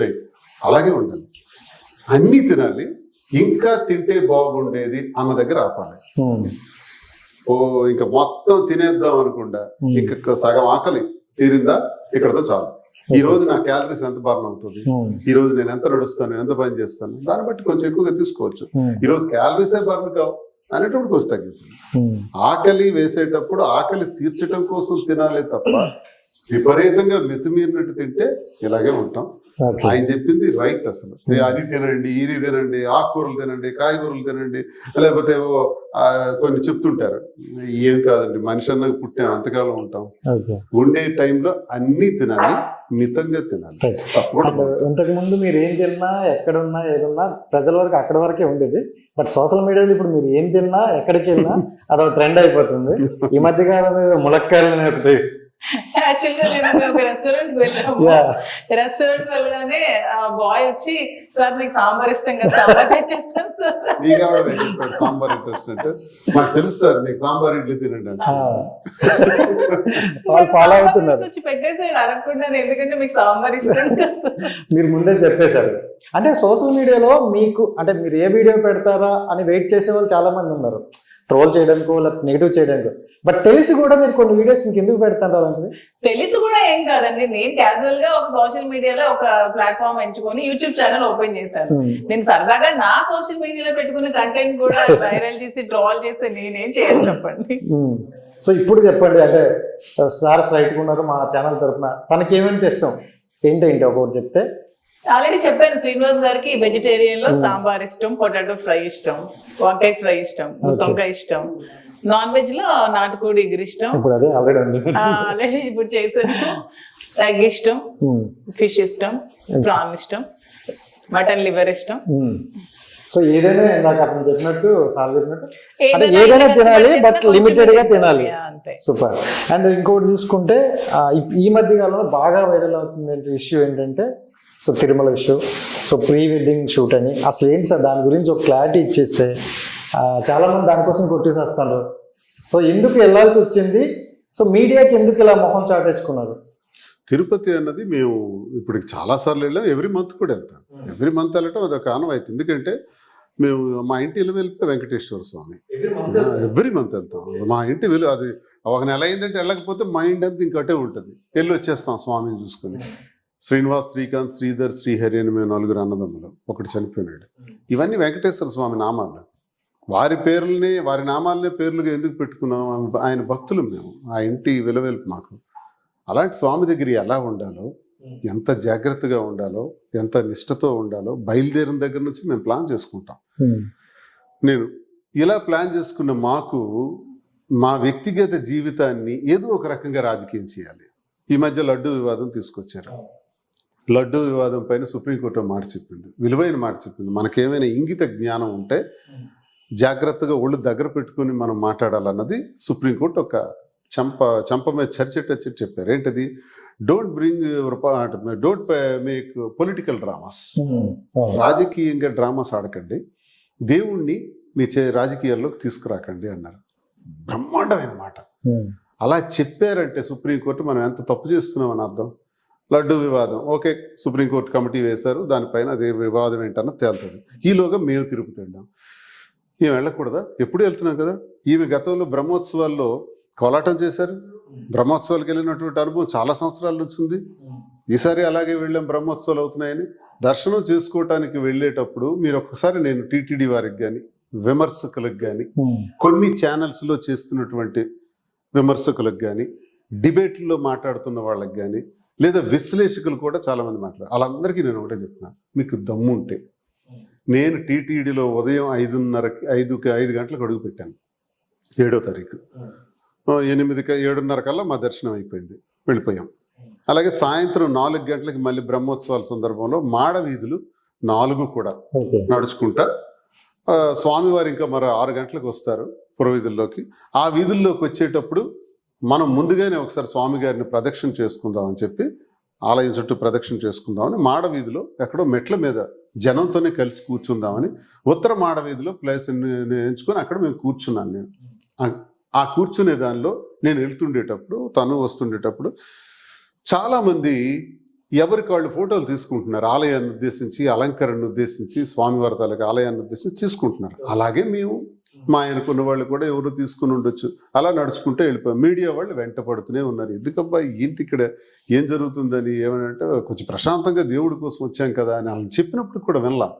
Right అలాగే ఉండాలి. అన్నీ తినాలి ఇంకా తింటే బాగుండేది అన్న దగ్గర ఆపాలి. ఓ ఇంకా మొత్తం తినేద్దాం అనుకుండా. ఇంకా సగం ఆకలి తీరిందా? ఇక్కడతో చాలు. ఈ రోజు నా క్యాలరీస్ ఎంత బర్న్ అవుతుంది ఈ రోజు నేను ఎంత నడుస్తాను ఎంత పని చేస్తాను? దాన్ని బట్టి కొంచెం ఎక్కువగా తీసుకోవచ్చు. ఈ రోజు క్యాలరీసే బర్న్ కావు. అనేటప్పుడు కొంచెం తగ్గించండి. ఆకలి వేసేటప్పుడు ఆకలి తీర్చడం కోసం తినాలే తప్ప విపరీతంగా మితిమీరినట్టు తింటే ఇలాగే ఉంటాం. ఆయన చెప్పింది రైట్ అసలు. అది తినండి ఇది తినండి ఆకుకూరలు తినండి కాయగూరలు తినండి లేకపోతే కొన్ని చెప్తుంటారు. ఏం కాదండి మనిషి అన్నది పుట్టాం ఎంతకాలం ఉంటాం. ఉండే టైంలో అన్నీ తినాలి మితంగా తినాలి. ఇంతకు ముందు మీరు ఏం తిన్నా ఎక్కడున్నా ఏదున్నా ప్రజల వరకు అక్కడ వరకే ఉండేది. బట్ సోషల్ మీడియాలో ఇప్పుడు మీరు ఏం తిన్నా ఎక్కడికి వెళ్ళినా అదొక ట్రెండ్ అయిపోతుంది. ఈ మధ్య కాలంలో ములక్కాయలు ఒకటి యాక్చువల్గా నేను ఒక రెస్టారెంట్కి వెళ్ళాము. రెస్టారెంట్ వెళ్ళగానే ఆ బాయ్ వచ్చి సార్ మీకు సాంబార్ ఇష్టం కదా సాంబార్ తెచ్చేస్తాను సార్. నీకు సాంబార్ ఇంట్రెస్ట్ అంటే మాకు తెలుసు సార్ మీకు సాంబార్ ఇడ్లీ తినండి. వాళ్ళు ఫాలో అవుతున్నారు. వచ్చి పెట్టేసాడు అడగకుండా ఎందుకంటే మీకు సాంబార్ ఇష్టం మీరు ముందే చెప్పేశారు. అంటే సోషల్ మీడియాలో మీకు అంటే మీరు ఏ వీడియో పెడతారా అని వెయిట్ చేసే వాళ్ళు చాలా మంది ఉన్నారు. ట్రోల్ చేయడానికో లేకపోతే నెగిటివ్ చేయడానికో. బట్ తెలిసి కూడా మీరు కొన్ని వీడియోస్ ఇంక ఎందుకు పెడతారు అలాంటివి? తెలిసి కూడా ఏం కాదండి. నేను క్యాజువల్గా ఒక సోషల్ మీడియాలో ఒక ప్లాట్ఫామ్ ఎంచుకొని యూట్యూబ్ ఛానల్ ఓపెన్ చేశాను. నేను సరదాగా నా సోషల్ మీడియాలో పెట్టుకున్న కంటెంట్ కూడా వైరల్ చేసి ట్రోల్ చేస్తే నేనేం చేయాలి చెప్పండి. సో ఇప్పుడు చెప్పండి అంటే సార్ రైట్గా ఉన్నారు మా ఛానల్ తరఫున తనకి ఏమంటే ఇష్టం ఏంటేంటి ఒకటి చెప్తే? ఆల్రెడీ చెప్పాను శ్రీనివాస్ గారికి వెజిటేరియన్లో Hmm. సాంబార్ ఇష్టం పొటాటో ఫ్రై ఇష్టం వంకాయ ఫ్రై ఇష్టం గుత్తొంకాయ ఇష్టం. నాన్ వెజ్లో నాటుకోడి ఎగురు ఇష్టం. ఆల్రెడీ ఇప్పుడు చేశాను. ఎగ్ ఇష్టం ఫిష్ ఇష్టం ప్రాన్ ఇష్టం మటన్ లివర్ ఇష్టం. సో ఏదైనా ఇందాక అతను చెప్పినట్టు సార్ చెప్పినట్టు అంటే ఏదైనా తినాలి బట్ లిమిటెడ్గా తినాలి. సూపర్ అండ్ ఇంకోటి చూసుకుంటే ఈ మధ్య కాలంలో బాగా వైరల్ అవుతుంది ఇష్యూ ఏంటంటే so Tirumala issue so pre wedding shoot అని. అసలు ఏంటి సార్ దాని గురించి ఒక క్లారిటీ ఇచ్చేస్తే ఆ, చాలా మంది దానికోసం కొట్టేసేస్తారు. సో ఎందుకు వెళ్ళాల్సి వచ్చింది? సో మీడియాకి ఎందుకు ఇలా మొహం చాటేసుకున్నారు? తిరుపతి అన్నది మేము ఇప్పుడు చాలా సార్లు వెళ్ళాం. ఎవ్రీ మంత్ కూడా వెళ్తాం. ఎవ్రీ మంత్ వెళ్ళటం అదొక ఆనవాయితీ ఎందుకంటే మేము మా ఇంటి ఇల్లు వెళ్తే వెంకటేశ్వర స్వామి. ఎవ్రీ మంత్ వెళ్తాం. మా ఇంటి విలువ అది ఒక నెల అయిందంటే వెళ్ళకపోతే మైండ్ అంతా ఇంకటే ఉంటుంది. వెళ్ళి వచ్చేస్తాం స్వామిని చూసుకొని. శ్రీనివాస్ శ్రీకాంత్ శ్రీధర్ శ్రీహరి అని మేము నలుగురు అన్నదమ్ములు. ఒకటి చనిపోయినాడు. ఇవన్నీ వెంకటేశ్వర స్వామి నామాలు. వారి పేర్లనే వారి నామాలనే పేర్లుగా ఎందుకు పెట్టుకున్నాం? ఆయన భక్తులు మేము. ఆ ఇంటి విలువెల్పు మాకు. అలాంటి స్వామి దగ్గర ఎలా ఉండాలో ఎంత జాగ్రత్తగా ఉండాలో ఎంత నిష్టతో ఉండాలో బయలుదేరిన దగ్గర నుంచి మేము ప్లాన్ చేసుకుంటాం. నేను ఇలా ప్లాన్ చేసుకున్న మాకు మా వ్యక్తిగత జీవితాన్ని ఏదో ఒక రకంగా రాజకీయం చేయాలి. ఈ మధ్య లడ్డు వివాదం తీసుకొచ్చారు. లడ్డు వివాదం పైన సుప్రీంకోర్టు మాట చెప్పింది. విలువైన మాట చెప్పింది. మనకేమైనా ఇంగిత జ్ఞానం ఉంటే జాగ్రత్తగా ఒళ్ళు దగ్గర పెట్టుకుని మనం మాట్లాడాలన్నది సుప్రీంకోర్టు ఒక చంప చంప మీద చర్చటచ్చి చెప్పారు. ఏంటది? Don't bring don't make political dramas రాజకీయంగా డ్రామాస్ ఆడకండి. దేవుణ్ణి మీ చే రాజకీయాల్లోకి తీసుకురాకండి అన్నారు. బ్రహ్మాండమైన మాట. అలా చెప్పారంటే సుప్రీంకోర్టు మనం ఎంత తప్పు చేస్తున్నాం అని అర్థం? లడ్డు వివాదం. ఓకే సుప్రీంకోర్టు కమిటీ వేశారు దానిపైన అదే వివాదం ఏంటన్నా తేలుతుంది. ఈలోగా మేము తిరుపతి వెళ్ళాం ఈమె వెళ్ళకూడదా? ఎప్పుడు వెళ్తున్నాం కదా? ఈమె గతంలో బ్రహ్మోత్సవాల్లో కోలాటం చేశారు. బ్రహ్మోత్సవాలకు వెళ్ళినటువంటి అనుభవం చాలా సంవత్సరాల నుంచి ఉంది. ఈసారి అలాగే వెళ్ళాం బ్రహ్మోత్సవాలు అవుతున్నాయని. దర్శనం చేసుకోవటానికి వెళ్ళేటప్పుడు మీరు ఒక్కసారి నేను టీటీడీ వారికి కానీ విమర్శకులకు కానీ కొన్ని ఛానల్స్లో చేస్తున్నటువంటి విమర్శకులకు కానీ డిబేట్లో మాట్లాడుతున్న వాళ్ళకి కానీ లేదా విశ్లేషకులు కూడా చాలామంది మాట్లాడారు. వాళ్ళందరికీ నేను ఒకటే చెప్తున్నాను మీకు దమ్ము ఉంటే. నేను టీటీడీలో ఉదయం ఐదున్నరకి ఐదుకి ఐదు గంటలకు అడుగు పెట్టాను. ఏడో తారీఖు. ఎనిమిదికి ఏడున్నర కల్లా మా దర్శనం అయిపోయింది. వెళ్ళిపోయాం. అలాగే సాయంత్రం నాలుగు గంటలకి మళ్ళీ బ్రహ్మోత్సవాల సందర్భంలో మాడ వీధులు నాలుగు కూడా నడుచుకుంటా. స్వామివారు ఇంకా మరో ఆరు గంటలకు వస్తారు పురవీధుల్లోకి. ఆ వీధుల్లోకి వచ్చేటప్పుడు మనం ముందుగానే ఒకసారి స్వామి గారిని ప్రదక్షిణ చేసుకుందాం అని చెప్పి ఆలయం చుట్టూ ప్రదక్షిణ చేసుకుందామని మాడవీధిలో ఎక్కడో మెట్ల మీద జనంతోనే కలిసి కూర్చుందామని ఉత్తర మాడవీధిలో ప్లేస్ ఎంచుకొని అక్కడ మేము కూర్చున్నాను నేను. ఆ- ఆ కూర్చునే దానిలో నేను వెళ్తుండేటప్పుడు తను వస్తుండేటప్పుడు చాలామంది ఎవరికి వాళ్ళు ఫోటోలు తీసుకుంటున్నారు ఆలయాన్ని ఉద్దేశించి అలంకరణను ఉద్దేశించి స్వామివారి తాలూకు ఆలయాన్ని ఉద్దేశించి తీసుకుంటున్నారు. అలాగే మేము మా ఆయనకున్న వాళ్ళు కూడా ఎవరు తీసుకుని ఉండొచ్చు. అలా నడుచుకుంటూ వెళ్ళిపోయాం. మీడియా వాళ్ళు వెంట పడుతూనే ఉన్నారు. ఎందుకబ్బా ఏంటి ఇక్కడ? ఏం జరుగుతుందని ఏమనంటే కొంచెం ప్రశాంతంగా దేవుడి కోసం వచ్చాం కదా అని వాళ్ళని చెప్పినప్పుడు కూడా వినలా.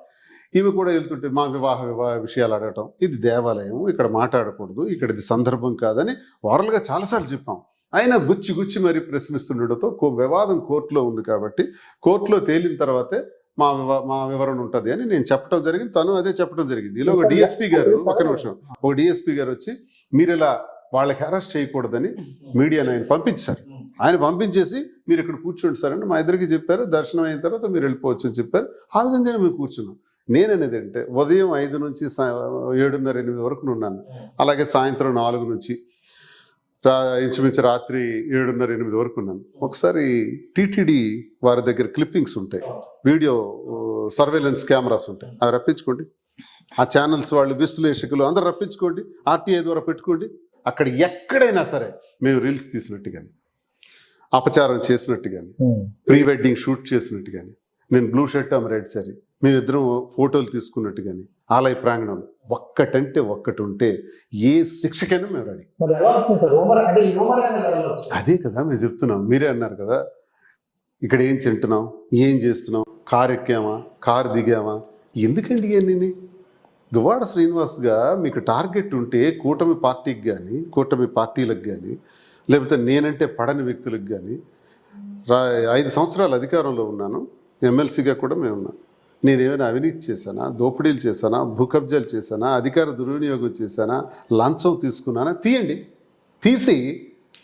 ఈమె కూడా వెళ్తుంటే మా వివాహ వివాహ విషయాలు అడగటం ఇది దేవాలయం ఇక్కడ మాట్లాడకూడదు ఇక్కడ ఇది సందర్భం కాదని ఓరల్గా చాలాసార్లు చెప్పాం. అయినా గుచ్చి గుచ్చి మరి ప్రశ్నిస్తుండటంతో వివాదం కోర్టులో ఉంది కాబట్టి కోర్టులో తేలిన తర్వాతే మా వివ మా వివరణ ఉంటుంది అని నేను చెప్పడం జరిగింది. తను అదే చెప్పడం జరిగింది. ఇలా ఒక డిఎస్పీ గారు ఒక నిమిషం. ఒక డిఎస్పీ గారు వచ్చి మీరు ఇలా వాళ్ళకి అరెస్ట్ చేయకూడదని మీడియాని ఆయన పంపించారు. ఆయన పంపించేసి మీరు ఇక్కడ కూర్చోండి సార్ అని మా ఇద్దరికి చెప్పారు. దర్శనం అయిన తర్వాత మీరు వెళ్ళిపోవచ్చు అని చెప్పారు. ఆ విధంగానే మేము కూర్చున్నాం. నేననేది అంటే ఉదయం ఐదు నుంచి ఏడున్నర ఎనిమిది వరకు ఉన్నాను. అలాగే సాయంత్రం నాలుగు నుంచి ఇంచుమించు రాత్రి ఏడున్నర ఎనిమిది వరకు ఉన్నాను. ఒకసారి టీటీడీ వారి దగ్గర క్లిప్పింగ్స్ ఉంటాయి. వీడియో సర్వేలెన్స్ కెమెరాస్ ఉంటాయి. అవి రప్పించుకోండి. ఆ ఛానల్స్ వాళ్ళు విశ్లేషకులు అందరు రప్పించుకోండి. ఆర్టీఐ ద్వారా పెట్టుకోండి. అక్కడ ఎక్కడైనా సరే మేము రీల్స్ తీసినట్టు కానీ అపచారం చేసినట్టు కానీ ప్రీ వెడ్డింగ్ షూట్ చేసినట్టు కానీ నేను బ్లూ షర్ట్ ఆమె రెడ్ సారీ మేమిద్దరం ఫోటోలు తీసుకున్నట్టు కానీ ఆలయ ప్రాంగణం ఒక్కటంటే ఒక్కటి ఉంటే ఏ శిక్షకైనా మేము రెడీ? అదే కదా మేము చెప్తున్నాం. మీరే అన్నారు కదా. ఇక్కడ ఏం తింటున్నాం? ఏం చేస్తున్నాం? కార్ ఎక్కామా? కార్ దిగామా? ఎందుకండి ఇవన్నీ దువాడ శ్రీనివాస్గా మీకు టార్గెట్ ఉంటే కూటమి పార్టీకి కానీ కూటమి పార్టీలకు కానీ లేకపోతే నేనంటే పడని వ్యక్తులకు కానీ ఐదు సంవత్సరాలు అధికారంలో ఉన్నాను. ఎమ్మెల్సీగా కూడా మేము ఉన్నాం నేనేమైనా అవినీతి చేశానా? దోపిడీలు చేశానా? భూకబ్జాలు చేశానా? అధికార దుర్వినియోగం చేశానా? లంచం తీసుకున్నానా? తీయండి. తీసి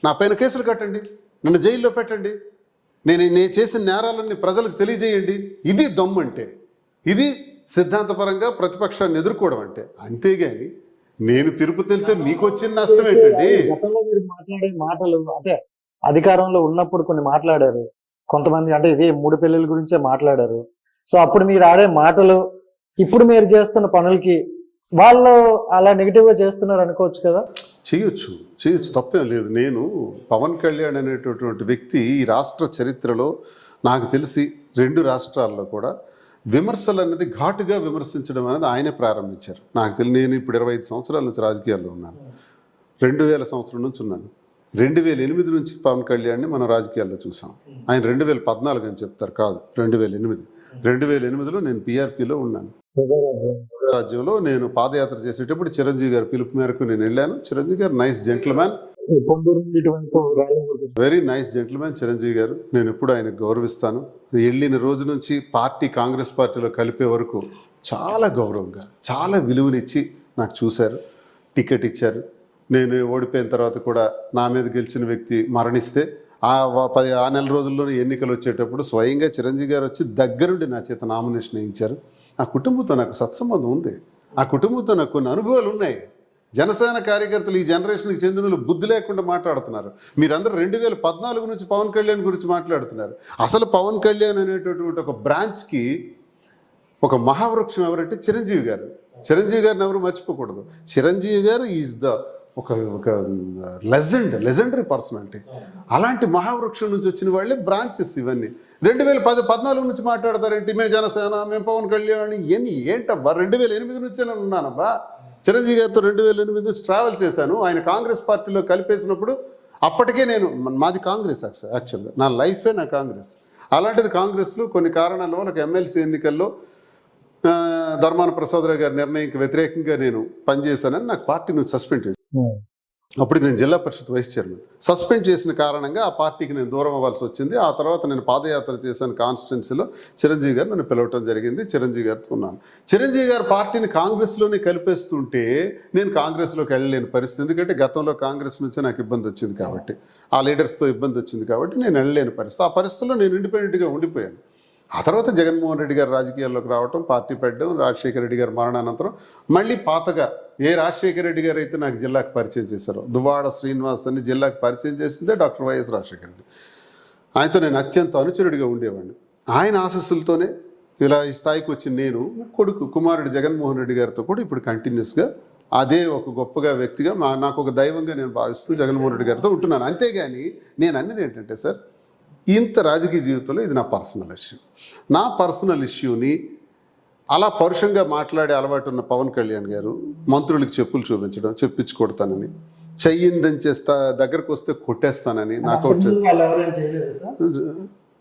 నా పైన కేసులు కట్టండి. నన్ను జైల్లో పెట్టండి. నేను నేను చేసిన నేరాలన్నీ ప్రజలకు తెలియజేయండి. ఇది దమ్ము అంటే ఇది సిద్ధాంతపరంగా ప్రతిపక్షాన్ని ఎదుర్కోవడం అంటే. అంతేగాని నేను తిరుపతి వెళ్తే మీకు వచ్చిన నష్టం ఏంటండి? గతంలో మీరు మాట్లాడే మాటలు అంటే అధికారంలో ఉన్నప్పుడు కొన్ని మాట్లాడారు. కొంతమంది అంటే ఇదే మూడు పెళ్ళిల గురించే మాట్లాడారు. సో అప్పుడు మీరు ఆడే మాటలు ఇప్పుడు మీరు చేస్తున్న పనులకి వాళ్ళు అలా నెగిటివ్గా చేస్తున్నారు అనుకోవచ్చు కదా? చేయొచ్చు చేయొచ్చు తప్పేం లేదు. నేను పవన్ కళ్యాణ్ అనేటటువంటి వ్యక్తి ఈ రాష్ట్ర చరిత్రలో నాకు తెలిసి రెండు రాష్ట్రాల్లో కూడా విమర్శలు అనేది ఘాటుగా విమర్శించడం అనేది ఆయనే ప్రారంభించారు. నాకు తెలిసి నేను ఇప్పుడు ఇరవై ఐదు సంవత్సరాల నుంచి రాజకీయాల్లో ఉన్నాను. రెండు వేల సంవత్సరం నుంచి ఉన్నాను. రెండు వేల ఎనిమిది నుంచి పవన్ కళ్యాణ్ని మనం రాజకీయాల్లో చూసాం. ఆయన రెండు వేల పద్నాలుగు అని చెప్తారు కాదు రెండు వేల ఎనిమిది. రెండు వేల ఎనిమిదిలో నేను పీఆర్పీలో ఉన్నాను. రాజ్యంలో నేను పాదయాత్ర చేసేటప్పుడు చిరంజీవి గారి పిలుపు మేరకు నేను వెళ్ళాను. Chiranjeevi garu nice gentleman. Very nice gentleman Chiranjeevi garu. నేను ఎప్పుడు ఆయనకు గౌరవిస్తాను. వెళ్ళిన రోజు నుంచి పార్టీ కాంగ్రెస్ పార్టీలో కలిపే వరకు చాలా గౌరవంగా చాలా విలువనిచ్చి నాకు చూశారు. టికెట్ ఇచ్చారు. నేను ఓడిపోయిన తర్వాత కూడా నా మీద గెలిచిన వ్యక్తి మరణిస్తే ఆ పది ఆ నెల రోజుల్లోనే ఎన్నికలు వచ్చేటప్పుడు స్వయంగా చిరంజీవి గారు వచ్చి దగ్గరుండి నా చేత నామినేషన్ వేయించారు. ఆ కుటుంబంతో నాకు సత్సంబంధం ఉంది. ఆ కుటుంబంతో నాకు కొన్ని అనుభవాలు ఉన్నాయి. జనసేన కార్యకర్తలు ఈ జనరేషన్కి చెందిన బుద్ధి లేకుండా మాట్లాడుతున్నారు. మీరందరూ రెండు వేల పద్నాలుగు నుంచి పవన్ కళ్యాణ్ గురించి మాట్లాడుతున్నారు. అసలు పవన్ కళ్యాణ్ అనేటటువంటి ఒక బ్రాంచ్కి ఒక మహావృక్షం ఎవరంటే చిరంజీవి గారు. చిరంజీవి గారిని ఎవరు మర్చిపోకూడదు. చిరంజీవి గారు ఈజ్ ద ఒక ఒక లెజెండ్ లెజెండరీ పర్సనాలిటీ. అలాంటి మహావృక్షం నుంచి వచ్చిన వాళ్ళే బ్రాంచెస్ ఇవన్నీ. రెండు వేల పది పద్నాలుగు నుంచి మాట్లాడతారేంటి? మేము జనసేన మేము పవన్ కళ్యాణ్ ఇవన్నీ ఏంటబ్బా? రెండు వేల ఎనిమిది నుంచే నేను ఉన్నానబ్బా. చిరంజీవి గారితో రెండు వేల ఎనిమిది నుంచి ట్రావెల్ చేశాను. ఆయన కాంగ్రెస్ పార్టీలో కలిపేసినప్పుడు అప్పటికే నేను మాది కాంగ్రెస్ యాక్చువల్గా నా లైఫే నా కాంగ్రెస్. అలాంటిది కాంగ్రెస్లో కొన్ని కారణాల వల్ల ఎమ్మెల్సీ ఎన్నికల్లో ధర్మాన ప్రసాదరావు గారి నిర్ణయంకి వ్యతిరేకంగా నేను పనిచేశానని నాకు పార్టీ నుంచి సస్పెండ్ చేశాను Hmm. అప్పుడు నేను జిల్లా పరిషత్ వైస్ చైర్మన్. సస్పెండ్ చేసిన కారణంగా ఆ పార్టీకి నేను దూరం అవ్వాల్సి వచ్చింది. ఆ తర్వాత నేను పాదయాత్ర చేశాను కాన్స్టిట్యున్సీలో. చిరంజీవి గారు నన్ను పిలవటం జరిగింది. చిరంజీవి గారితో ఉన్నాను. చిరంజీవి గారు పార్టీని కాంగ్రెస్లోనే కలిపేస్తుంటే నేను కాంగ్రెస్లోకి వెళ్ళలేని పరిస్థితి. ఎందుకంటే గతంలో కాంగ్రెస్ నుంచి నాకు ఇబ్బంది వచ్చింది కాబట్టి. ఆ లీడర్స్తో ఇబ్బంది వచ్చింది కాబట్టి నేను వెళ్ళలేని పరిస్థితి. ఆ పరిస్థితుల్లో నేను ఇండిపెండెంట్గా ఉండిపోయాను. ఆ తర్వాత జగన్మోహన్ రెడ్డి గారు రాజకీయాల్లోకి రావటం పార్టీ పెట్టడం రాజశేఖర రెడ్డి గారు మరణానంతరం మళ్ళీ పాతగా ఏ రాజశేఖర రెడ్డి గారు అయితే నాకు జిల్లాకు పరిచయం చేశారో? దువ్వాడ శ్రీనివాస్ అని జిల్లాకు పరిచయం చేసిందే డాక్టర్ వైఎస్ రాజశేఖర రెడ్డి. ఆయనతో నేను అత్యంత అనుచరుడిగా ఉండేవాడిని. ఆయన ఆశస్సులతోనే ఇలా ఈ స్థాయికి వచ్చిన నేను కొడుకు కుమారుడు జగన్మోహన్ రెడ్డి గారితో కూడా ఇప్పుడు కంటిన్యూస్గా అదే ఒక గొప్పగా వ్యక్తిగా మా నాకు ఒక దైవంగా నేను భావిస్తూ జగన్మోహన్ రెడ్డి గారితో ఉంటున్నాను. అంతేగాని నేను అన్నది ఏంటంటే సార్ ఇంత రాజకీయ జీవితంలో ఇది నా పర్సనల్ ఇష్యూ. నా పర్సనల్ ఇష్యూని అలా పరుషంగా మాట్లాడే అలవాటు ఉన్న పవన్ కళ్యాణ్ గారు మంత్రులకి చెప్పులు చూపించడం చెప్పించి కొడతానని. చెయ్యిందని చేస్తా దగ్గరకు వస్తే కొట్టేస్తానని సార్?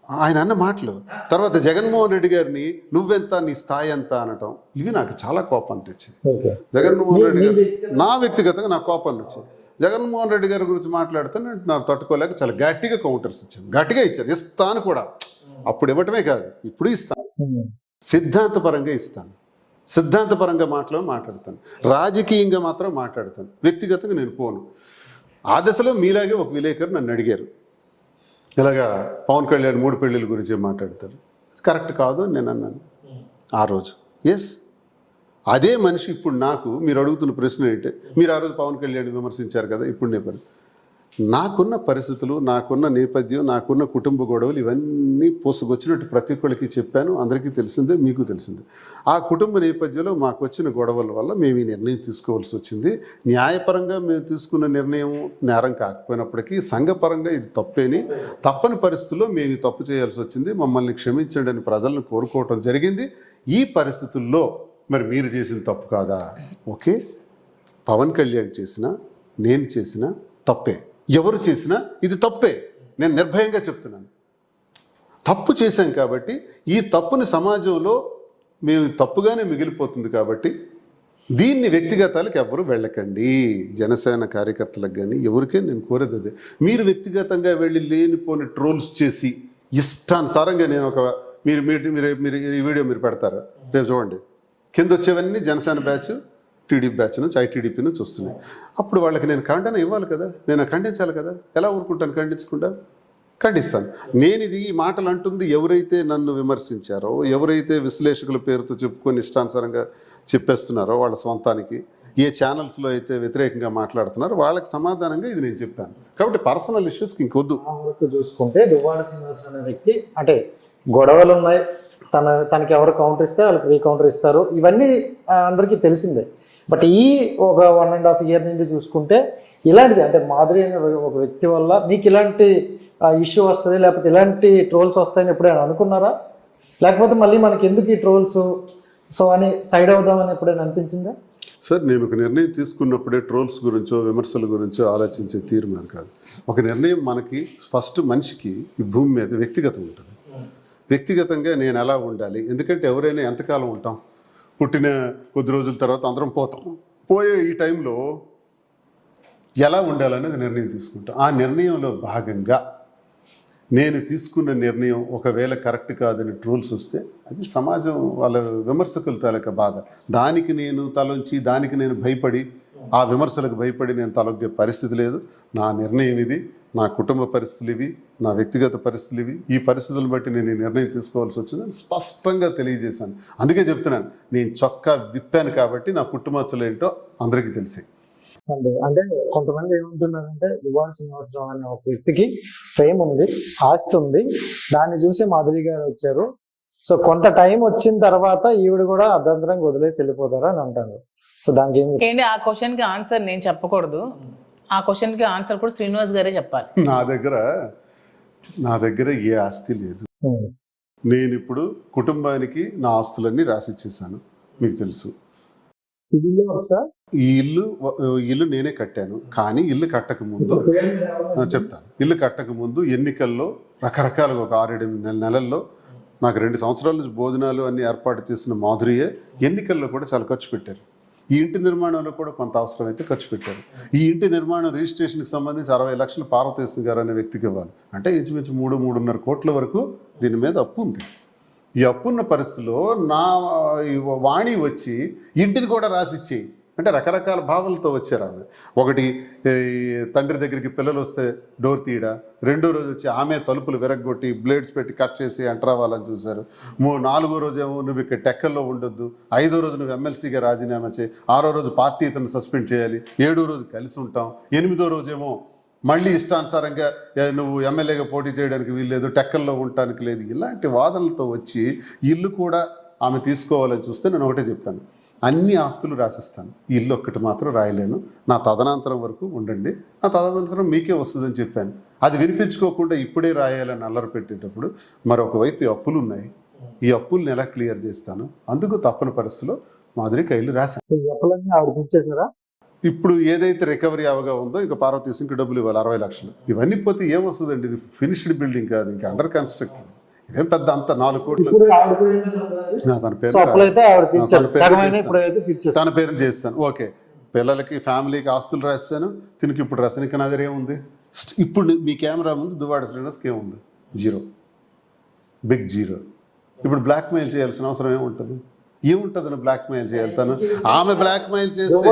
ఆయన అన్న మాటలు. తర్వాత జగన్మోహన్ రెడ్డి గారిని నువ్వెంత నీ స్థాయి ఎంత అనటం ఇవి నాకు చాలా కోపం తెచ్చింది. జగన్మోహన్ రెడ్డి గారు నా వ్యక్తిగతంగా నాకు కోపం వచ్చింది. జగన్మోహన్ రెడ్డి గారి గురించి మాట్లాడితే నేను నాకు తట్టుకోలేక చాలా గట్టిగా కౌంటర్స్ ఇచ్చాను. గట్టిగా ఇచ్చాను. ఇస్తాను కూడా. అప్పుడు ఇవ్వటమే కాదు. ఇప్పుడు ఇస్తాను. సిద్ధాంతపరంగా ఇస్తాను. సిద్ధాంతపరంగా మాటలో మాట్లాడతాను. రాజకీయంగా మాత్రం మాట్లాడతాను. వ్యక్తిగతంగా నేను పోను. ఆ దశలో మీలాగే ఒక విలేకరు నన్ను అడిగారు. ఇలాగా పవన్ కళ్యాణ్ మూడు పెళ్ళిళ్ళ గురించి మాట్లాడతారు. కరెక్ట్ కాదు అని నేను అన్నాను. ఆ రోజు. ఎస్ అదే మనిషి ఇప్పుడు నాకు మీరు అడుగుతున్న ప్రశ్న ఏంటంటే మీరు ఆ రోజు పవన్ కళ్యాణ్ విమర్శించారు కదా ఇప్పుడు నేను నాకున్న పరిస్థితులు నాకున్న నేపథ్యం నాకున్న కుటుంబ గొడవలు ఇవన్నీ పోసుకొచ్చినట్టు ప్రతి ఒక్కరికి చెప్పాను. అందరికీ తెలిసిందే మీకు తెలిసిందే. ఆ కుటుంబ నేపథ్యంలో మాకు వచ్చిన గొడవల వల్ల మేము ఈ నిర్ణయం తీసుకోవాల్సి వచ్చింది. న్యాయపరంగా మేము తీసుకున్న నిర్ణయం నేరం కాకపోయినప్పటికీ సంఘపరంగా ఇది తప్పేని. తప్పని పరిస్థితుల్లో మేము ఈ తప్పు చేయాల్సి వచ్చింది. మమ్మల్ని క్షమించండి అని ప్రజలను కోరుకోవటం జరిగింది. ఈ పరిస్థితుల్లో మరి మీరు చేసిన తప్పు కాదా? ఓకే. పవన్ కళ్యాణ్ చేసిన నేను చేసిన తప్పే. ఎవరు చేసినా ఇది తప్పే. నేను నిర్భయంగా చెప్తున్నాను. తప్పు చేశాం కాబట్టి ఈ తప్పుని సమాజంలో మేము తప్పుగానే మిగిలిపోతుంది కాబట్టి దీన్ని వ్యక్తిగతాలకు ఎవరు వెళ్ళకండి. జనసేన కార్యకర్తలకు కానీ ఎవరికే నేను కోరేది అదే. మీరు వ్యక్తిగతంగా వెళ్ళి లేనిపోని ట్రోల్స్ చేసి ఇష్టానుసారంగా నేను ఒక మీరు మీరు మీరు మీరు ఈ వీడియో మీరు పెడతారు? రేపు చూడండి. కింద వచ్చేవన్నీ జనసేన బ్యాచ్ టీడీపీ బ్యాచ్ నుంచి ఐటీడీపీ నుంచి వస్తున్నాయి. అప్పుడు వాళ్ళకి నేను ఖండన ఇవ్వాలి కదా? నేను ఖండించాలి కదా? ఎలా ఊరుకుంటాను? ఖండించకుండా? ఖండిస్తాను. నేను ఇది ఈ మాటలు అంటుంది ఎవరైతే నన్ను విమర్శించారో ఎవరైతే విశ్లేషకుల పేరుతో చెప్పుకొని ఇష్టానుసారంగా చెప్పేస్తున్నారో వాళ్ళ సొంతానికి ఏ ఛానల్స్లో అయితే వ్యతిరేకంగా మాట్లాడుతున్నారో వాళ్ళకి సమాధానంగా ఇది నేను చెప్పాను. కాబట్టి పర్సనల్ ఇష్యూస్కి ఇంకొద్దు. ఆ చూసుకుంటే దువ్వాడ శ్రీనివాసరావు అనే వ్యక్తి అంటే గొడవలు ఉన్నాయి తన తనకి ఎవరు కౌంటర్ ఇస్తే వాళ్ళకి రీకౌంటర్ ఇస్తారు. ఇవన్నీ అందరికీ తెలిసిందే. బట్ ఈ ఒక వన్ అండ్ హాఫ్ ఇయర్ నుండి చూసుకుంటే ఇలాంటిది అంటే మాధురి అనే ఒక వ్యక్తి వల్ల మీకు ఇలాంటి ఇష్యూ వస్తుంది లేకపోతే ఇలాంటి ట్రోల్స్ వస్తాయని ఎప్పుడైనా అనుకున్నారా? లేకపోతే మళ్ళీ మనకి ఎందుకు ఈ ట్రోల్స్ సో అని సైడ్ అవుదామని ఎప్పుడైనా అనిపించిందా? సార్ నేను ఒక నిర్ణయం తీసుకున్నప్పుడే ట్రోల్స్ గురించో విమర్శల గురించో ఆలోచించే తీరు మీద కాదు. ఒక నిర్ణయం మనకి ఫస్ట్ మనిషికి ఈ భూమి మీద వ్యక్తిగతం ఉంటుంది. వ్యక్తిగతంగా నేను ఎలా ఉండాలి? ఎందుకంటే ఎవరైనా ఎంతకాలం ఉంటాం? పుట్టిన కొద్ది రోజుల తర్వాత అందరం పోతాం. పోయే ఈ టైంలో ఎలా ఉండాలనేది నిర్ణయం తీసుకుంటాం. ఆ నిర్ణయంలో భాగంగా నేను తీసుకున్న నిర్ణయం ఒకవేళ కరెక్ట్ కాదని ట్రోల్స్ వస్తే అది సమాజం వాళ్ళ విమర్శకుల తాలూకా బాధ. దానికి నేను తలంచి దానికి నేను భయపడి ఆ విమర్శలకు భయపడి నేను తలొగ్గే పరిస్థితి లేదు. నా నిర్ణయం ఇది నా కుటుంబ పరిస్థితులు ఇవి నా వ్యక్తిగత పరిస్థితులు ఇవి. ఈ పరిస్థితులను బట్టి నేను ఈ నిర్ణయం తీసుకోవాల్సి వచ్చిందని స్పష్టంగా తెలియజేశాను. అందుకే చెప్తున్నాను నేను చొక్కా విప్పాను కాబట్టి నా పుట్టుమచ్చలు ఏంటో అందరికీ తెలిసాయి అంటే అంటే కొంతమంది ఏమంటున్నారంటే దువ్వాడ శ్రీనివాసరావు అనే ఒక వ్యక్తికి ఫేమ్ ఉంది ఆస్తి ఉంది. దాన్ని చూసి మాధురి గారు వచ్చారు. సో కొంత టైం వచ్చిన తర్వాత ఈవిడ కూడా అర్ధంతరంగా వదిలేసి వెళ్ళిపోతారు అని అంటారు. సో దానికి ఏంటి ఆ క్వశ్చన్కి ఆన్సర్ నేను చెప్పకూడదు. ఆ క్వశ్చన్కి ఆన్సర్ కూడా శ్రీనివాస్ గారే చెప్పాలి. నా దగ్గర నా దగ్గర ఏ ఆస్తి లేదు. నేను ఇప్పుడు కుటుంబానికి నా ఆస్తులన్నీ రాసిచ్చేసాను మీకు తెలుసు. ఈ ఇల్లు ఇల్లు నేనే కట్టాను. కానీ ఇల్లు కట్టక ముందు చెప్తాను. ఇల్లు కట్టక ముందు ఎన్నికల్లో రకరకాలుగా ఒక ఆరేడు నెల నెలల్లో నాకు రెండు సంవత్సరాల నుంచి భోజనాలు అన్ని ఏర్పాటు చేసిన మాధురియే ఎన్నికల్లో కూడా చాలా ఖర్చు పెట్టారు. ఈ ఇంటి నిర్మాణంలో కూడా కొంత అవసరమైతే ఖర్చు పెట్టారు. ఈ ఇంటి నిర్మాణం రిజిస్ట్రేషన్కి సంబంధించి అరవై లక్షలు పార్వతీశ్వర గారు అనే వ్యక్తికి ఇవ్వాలి. అంటే ఇంచుమించు మూడు మూడున్నర కోట్ల వరకు దీని మీద అప్పు ఉంది. ఈ అప్పున్న పరిస్థితిలో నా ఈ వాణి వచ్చి ఇంటిని కూడా రాసిచ్చేయి. అంటే రకరకాల భావనలతో వచ్చారు ఆమె ఒకటి ఈ తండ్రి దగ్గరికి పిల్లలు వస్తే డోర్ తీయడా? రెండో రోజు వచ్చి ఆమె తలుపులు విరగ్గొట్టి బ్లేడ్స్ పెట్టి కట్ చేసి ఎంటర్ అవ్వాలని చూశారు. మూ నాలుగో రోజు ఏమో నువ్వు ఇక్కడ టెక్కల్లో ఉండొద్దు. ఐదో రోజు నువ్వు ఎమ్మెల్సీగా రాజీనామా చేయి. ఆరో రోజు పార్టీ ఇతను సస్పెండ్ చేయాలి. ఏడో రోజు కలిసి ఉంటాం. ఎనిమిదో రోజేమో మళ్ళీ ఇష్టానుసారంగా నువ్వు ఎమ్మెల్యేగా పోటీ చేయడానికి వీల్లేదు టెక్కల్లో ఉండటానికి లేదు. ఇలాంటి వాదనలతో వచ్చి ఇల్లు కూడా ఆమె తీసుకోవాలని చూస్తే నేను ఒకటే చెప్పాను. అన్ని ఆస్తులు రాసిస్తాను. ఇల్లు ఒక్కటి మాత్రం రాయలేను. నా తదనంతరం వరకు ఉండండి. నా తదనంతరం మీకే వస్తుందని చెప్పాను. అది వినిపించుకోకుండా ఇప్పుడే రాయాలని అల్లరి పెట్టేటప్పుడు మరొక వైపు ఈ అప్పులు ఉన్నాయి ఈ అప్పుల్ని ఎలా క్లియర్ చేస్తాను? అందుకు తప్పని పరిస్థితిలో మాధురికి ఇల్లు రాశాను. ఇప్పుడు ఏదైతే రికవరీ అవగా ఉందో ఇంకా పార్వతీస్ ఇంకా డబ్బులు ఇవ్వాలి అరవై లక్షలు. ఇవన్నీ పోతే ఏమొస్తుందండి ఇది ఫినిష్డ్ బిల్డింగ్ కాదు ఇంకా అండర్ కన్స్ట్రక్టెడ్. ఇదేం పెద్ద అంత నాలుగు కోట్లు. తన పేరు తన పేరు చేస్తాను. ఓకే. పిల్లలకి ఫ్యామిలీకి ఆస్తులు రాస్తాను తినకి ఇప్పుడు రాస్తాను ఇంకా నా దగ్గర ఏముంది? ఇప్పుడు మీ కెమెరా ముందు దువాడ శ్రీనివాస్కి ఏముంది? జీరో. Big zero. ఇప్పుడు బ్లాక్ మెయిల్ చేయాల్సిన అవసరం ఏముంటుంది? ఏముంటుంది బ్లాక్ మెయిల్ చేయాలి తను? ఆమె బ్లాక్ మెయిల్ చేస్తే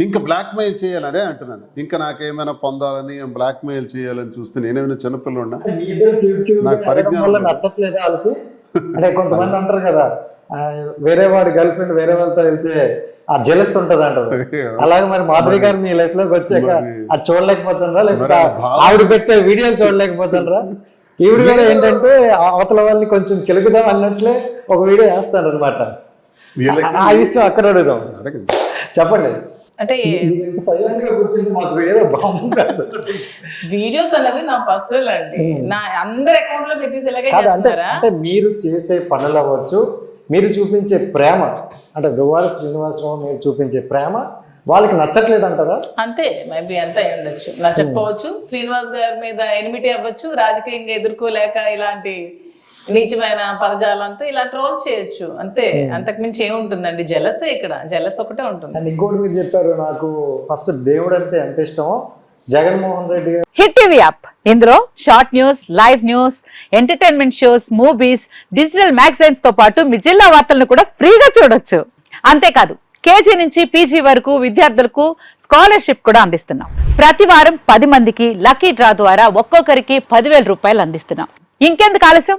ఇంకేం కావాలి వాళ్ళకి ఇంకా బ్లాక్ మెయిల్ చేయాలనే అంటున్నాను. ఇంకా నాకేమైనా పొందాలని బ్లాక్ మెయిల్ చేయాలని చూస్తే నేనేమైనా చిన్నపిల్లన్నా నాకు పరిజ్ఞానం. నచ్చట్లేదు వాళ్ళకి. అంటే కొంతమంది అంటారు కదా వేరే వాడి గర్ల్ ఫ్రెండ్ వేరే వాళ్ళతో వెళ్తే ఆ జెలస్ ఉంటది అంటారు. అలాగే మరి మాధురి గారు మీ లైఫ్లోకి వచ్చాక అది చూడలేకపోతుండ్రా లేకపోతే ఆవిడ పెట్టే వీడియోలు చూడలేకపోతుండ్రా ఈవిడ కూడా ఏంటంటే అవతల వాళ్ళని కొంచెం కెలుకుదాం అన్నట్లే ఒక వీడియో వేస్తాను అనమాట ఆ విషయం అక్కడ అడుగుదాం. అడగండి. చెప్పండి. అంటే వీడియోస్ అనేవి నా పర్సనల్ అండి. నా అందరి అకౌంట్లో పెట్టేసేలాగే అంటే మీరు చేసే పనులు అవ్వచ్చు మీరు చూపించే ప్రేమ. అంటే దువ్వార శ్రీనివాసరావు మీరు చూపించే ప్రేమ వాళ్ళకి నచ్చట్లేదు అంటారా అంతే మేబీ అంత ఉండొచ్చు. నా చెప్పవచ్చు శ్రీనివాస్ గారి మీద ఎనిమిటీ అవ్వచ్చు రాజకీయంగా ఎదుర్కోలేక ఇలాంటి నీచమైన పదజాలంతో ఇలా ట్రోల్ చేయొచ్చు. అంతే. అంతకు మించి ఏముంటుందండి? జలసే ఇక్కడ. జలస్ ఒకటే ఉంటుంది. అండ్ ఇంకోటి మీరు చెప్పారు నాకు ఫస్ట్ దేవుడు అంటే ఎంత ఇష్టమో Jaganmohan Reddy garu. Hit TV app. ఇందులో short news live news entertainment shows movies digital మ్యాగజైన్స్తో పాటు మీ జిల్లా వార్తలను కూడా ఫ్రీగా చూడొచ్చు. అంతేకాదు కేజీ నుంచి పీజీ వరకు విద్యార్థులకు స్కాలర్షిప్ కూడా అందిస్తున్నాం. ప్రతి వారం పది మందికి లక్కీ డ్రా ద్వారా ఒక్కొక్కరికి పదివేల రూపాయలు అందిస్తున్నాం. ఇంకెందుకు ఆలస్యం?